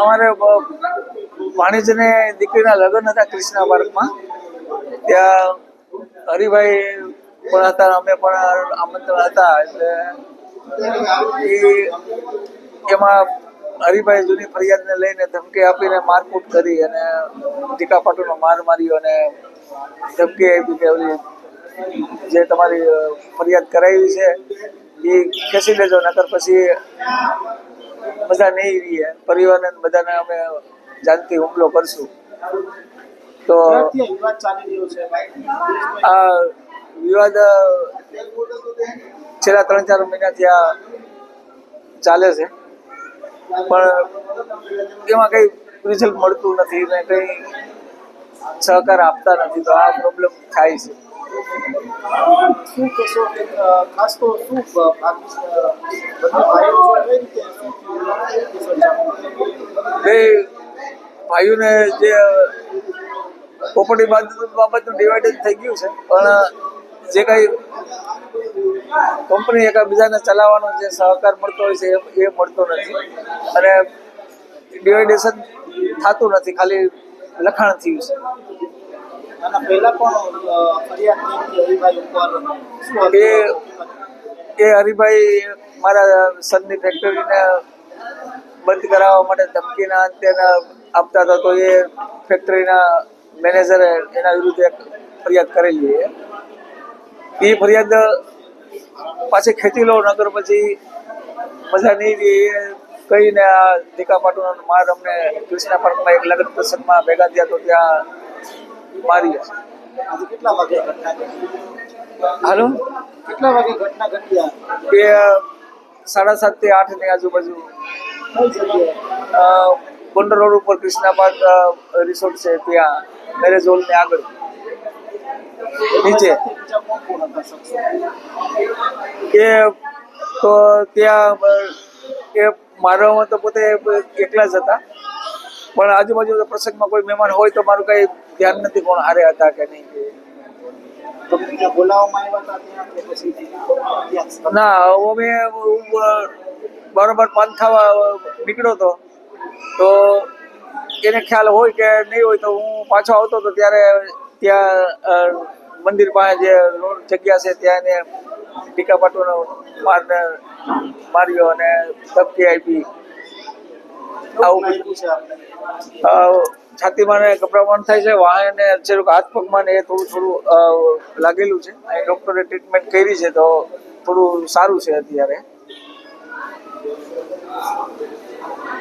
અમારે વાણિજ્યને દીકરીના લગ્ન હતા કૃષ્ણા પાર્કમાં ત્યાં હરિભાઈ પણ હતા, અમે પણ આમંત્રણ હતા, એટલે એમાં હરિભાઈ જૂની ફરિયાદને લઈને ધમકી આપીને મારકૂટ કરી અને ટીકાપાટુનો માર માર્યો અને ધમકી આપી કે જે તમારી ફરિયાદ કરાવી છે એ ખેંચી લેજો નકર પછી બધા નહીં રહીએ પરિવારને બધાને અમે જાનથી હુમલો કરશું. તો આ વિવાદ છેલ્લા ત્રણ ચાર મહિનાથી આ ચાલે છે. પણ એમાં કઈ રિઝલ્ટ મળતું નથી ને કઈ સહકાર આપતા નથી તો આ પ્રોબ્લેમ થાય છે. શું કહેશો? ખાસ તો શું બ- ભાઈઓને જે પ્રોપર્ટી બાબતનું ડિવાઇડેડ થઈ ગયું છે, પણ જે કઈ કંપની એકબીજાને ચલાવવાનો જે સહકાર મળતો હોય છે, એ મળતો નથી. અને ડિવાઇડેશન થતું નથી, ખાલી લખાણ થયું છે. એ- એ હરિભાઈ મારા સનની ફેક્ટરીને બંધ કરાવવા માટે ધમકીના અંતે આપતા હતા, તો એ ફેક્ટરીના મેનેજરે એના વિરુદ્ધ એક ફરિયાદ કરેલી એ ફરિયાદ પાછી ખેંચી લો નગર પછી મજા નહીં રહી કહીને આ દીકા પાટુનો માર અમને કૃષ્ણા પાર્કમાં એક લગ્ન પ્રસંગમાં ભેગા થયા તો ત્યાં મારી હશે. કેટલા વાગે ઘટના હાલો? કેટલા વાગે ઘટના ઘટી આ? સાડા સાતથી આઠની આજુબાજુ. ગોંડલ રોડ ઉપર કૃષ્ણા પાર્ક રિસોર્ટ છે ત્યાં મેરેજ હોલની આગળ. નીચે? એ તો ત્યાં એ મારવામાં તો પોતે એકલા જ હતા. પણ આજુબાજુ પ્રસંગમાં કોઈ મહેમાન હોય તો મારું કઈ ધ્યાન નથી કોણ હારે હતા કે નહીં ના અમે બરોબર ખાવા નીકળ્યો હતો. તો એને ખ્યાલ હોય કે નહીં હોય તો હું પાછો આવતો હતો ત્યારે ત્યાં મંદિર પાસે જે જગ્યા છે ત્યાં એને ટીકા પાટોનો મારને માર્યો અને ધમકી આપી. આવું છે છાતીમાં ને કપરામાં થાય છે, વાહે ને છેક હાથ પગમાં એ થોડું થોડું લાગેલું છે. ડોક્ટરે ટ્રીટમેન્ટ કરી છે તો થોડું સારું છે અત્યારે.